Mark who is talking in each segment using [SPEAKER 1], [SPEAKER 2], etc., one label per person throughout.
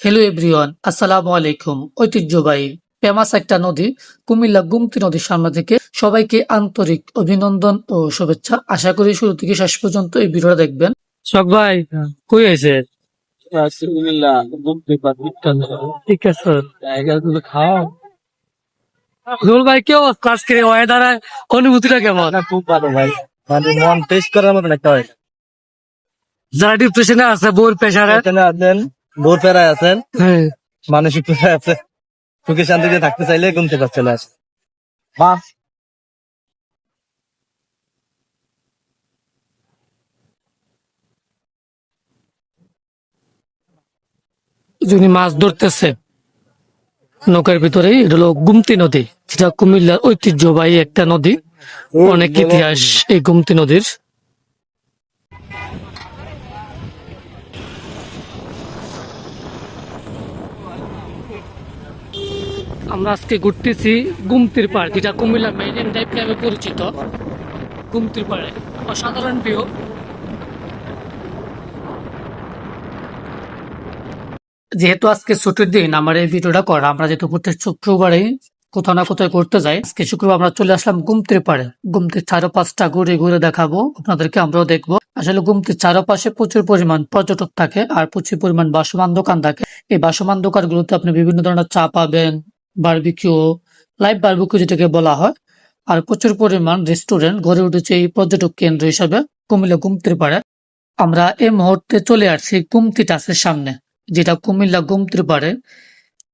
[SPEAKER 1] Hello everyone আসসালামু আলাইকুম ঐতিহ্যবাহী ফেমাস একটা নদী কুমিল্লা গুমতি নদীর সামনে থেকে সবাইকে আন্তরিক অভিনন্দন ও শুভেচ্ছা। আশা করি শুরু থেকে শেষ পর্যন্ত এই ভিডিওটা দেখবেন।
[SPEAKER 2] শখ ভাই কই আছে
[SPEAKER 3] আলহামদুলিল্লাহ বুঝতে পারছি
[SPEAKER 2] ঠিক আছে।
[SPEAKER 3] খাও।
[SPEAKER 2] রুল ভাই কেউ কাজ করে ওয়েদার অনুভূতিটা কেমন?
[SPEAKER 3] না খুব ভালো ভাই। মানে মন টেস্ট করার মতন একটা হয়
[SPEAKER 2] যারা ডিপ্রেশনে আছে বোর প্রেশারে
[SPEAKER 3] বোর পেরায় আছেন।
[SPEAKER 2] হ্যাঁ।
[SPEAKER 3] মানসিক পেরায় আছে। সুখে শান্তিতে থাকতে চাইলে ঘুমতে পারছে চলে আসে
[SPEAKER 2] যিনি মাছ ধরতেছে নৌকার ভিতরে এটা হলো গুমতি নদী। যেটা কুমিল্লার ঐতিহ্যবাহী একটা নদী। অনেক ইতিহাস এই গুমতি নদীর। আমরা আজকে ঘুরতেছি গুমতির পাড়, যেটা কুমিল্লা মেরিন ড্রাইভ নামে পরিচিত। গুমতির পাড়ে। অসাধারণ ভিউ যেহেতু আজকে ছুটির দিন, আমার এই ভিডিওটা করা, আমরা যেহেতু প্রত্যেক শুক্রবারে কোথাও না কোথাও করতে যাই, আজকে শুক্রবার আমরা চলে আসলাম গুমতির পাড়ে। গুমতির চারো পাঁচটা ঘুরে ঘুরে দেখাবো, আপনাদেরকে আমরাও দেখব। আসলে গুমতির চারপাশে প্রচুর পরিমাণ পর্যটক থাকে, আর প্রচুর পরিমাণ বাসমান দোকান থাকে। এই বাসমান দোকানগুলোতে আপনি বিভিন্ন ধরনের চা পাবেন বারবিকিউ লাইভ বারবিকিউ যেটাকে বলা হয়। আর প্রচুর পরিমাণ রেস্টুরেন্ট গড়ে উঠেছে এই পর্যটক কেন্দ্র হিসাবে। কুমিল্লা গুমতির পাড়ে। আমরা এই মুহূর্তে চলে আসছি গুমতি টাসের সামনে, যেটা কুমিল্লা গুমতির পাড়ে।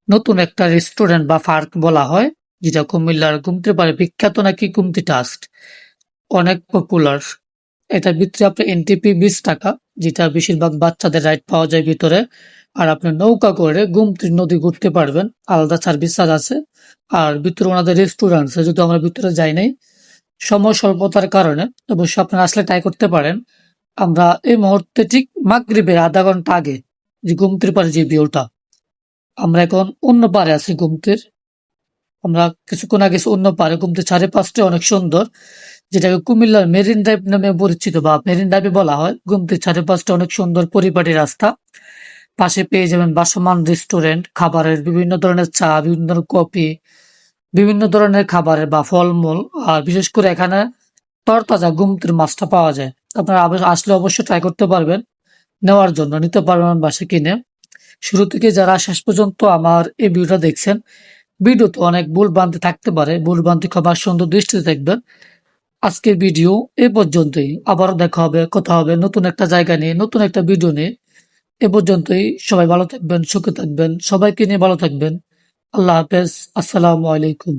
[SPEAKER 2] নতুন একটা রেস্টুরেন্ট বা পার্ক বলা হয়, যেটা কুমিল্লার গুমতির পাড়ে বিখ্যাত নাকি গুমতি টাস্ট অনেক পপুলার এটার ভিতরে আপনার এনটিপি বিশ টাকা। যেটা বেশিরভাগ বাচ্চাদের রাইড পাওয়া যায় ভিতরে। আর আপনি নৌকা করে গুমতি নদী ঘুরতে পারবেন। আলাদা সার্ভিস চার্জ আছে। আর ভিতরে ওনাদের রেস্টুরেন্ট আছে যদি আমরা ভিতরে যাই নাই। সময় স্বল্পতার কারণে অবশ্যই আপনারা আসলে ট্রাই করতে পারেন। আমরা এই মুহূর্তে ঠিক মাগরিবের আধা ঘণ্টা আগে যে গুমতির পারে যে ভিউটা আমরা এখন অন্য পারে আছি গুমতির। আমরা কিছুক্ষণ আগে অন্য পারে গুমতির চারে পাঁচটা অনেক সুন্দর, যেটাকে কুমিল্লার মেরিন ড্রাইভ নামে পরিচিত বা মেরিন ড্রাইভে বলা হয়। গুমতির চারে পাঁচটা অনেক সুন্দর পরিপাটি রাস্তা। পাশে পেয়ে যাবেন বাসমান রেস্টুরেন্ট, খাবারের বিভিন্ন ধরনের চা, বিভিন্ন ধরনের কফি, বিভিন্ন ধরনের খাবারের বা ফলমূল, আর বিশেষ করে এখানে তরতাজা গুমতির মাছটা পাওয়া যায়। আপনারা আসলে অবশ্যই ট্রাই করতে পারবেন, নেওয়ার জন্য, নিতে পারবেন বাসে কিনে। শুরু থেকে যারা শেষ পর্যন্ত আমার এই ভিডিওটা দেখছেন ভিডিওতে অনেক ভুল ভ্রান্তি থাকতে পারে ভুল ভ্রান্তি ক্ষমা সুন্দর দৃষ্টিতে দেখবেন। আজকের ভিডিও এ পর্যন্তই, আবারও দেখা হবে, কথা হবে নতুন একটা জায়গা নিয়ে, নতুন একটা ভিডিও নিয়ে। এ পর্যন্তই, সবাই ভালো থাকবেন, সুখে থাকবেন, সবাইকে নিয়ে ভালো থাকবেন। আল্লাহ হাফেজ, আসসালামু আলাইকুম।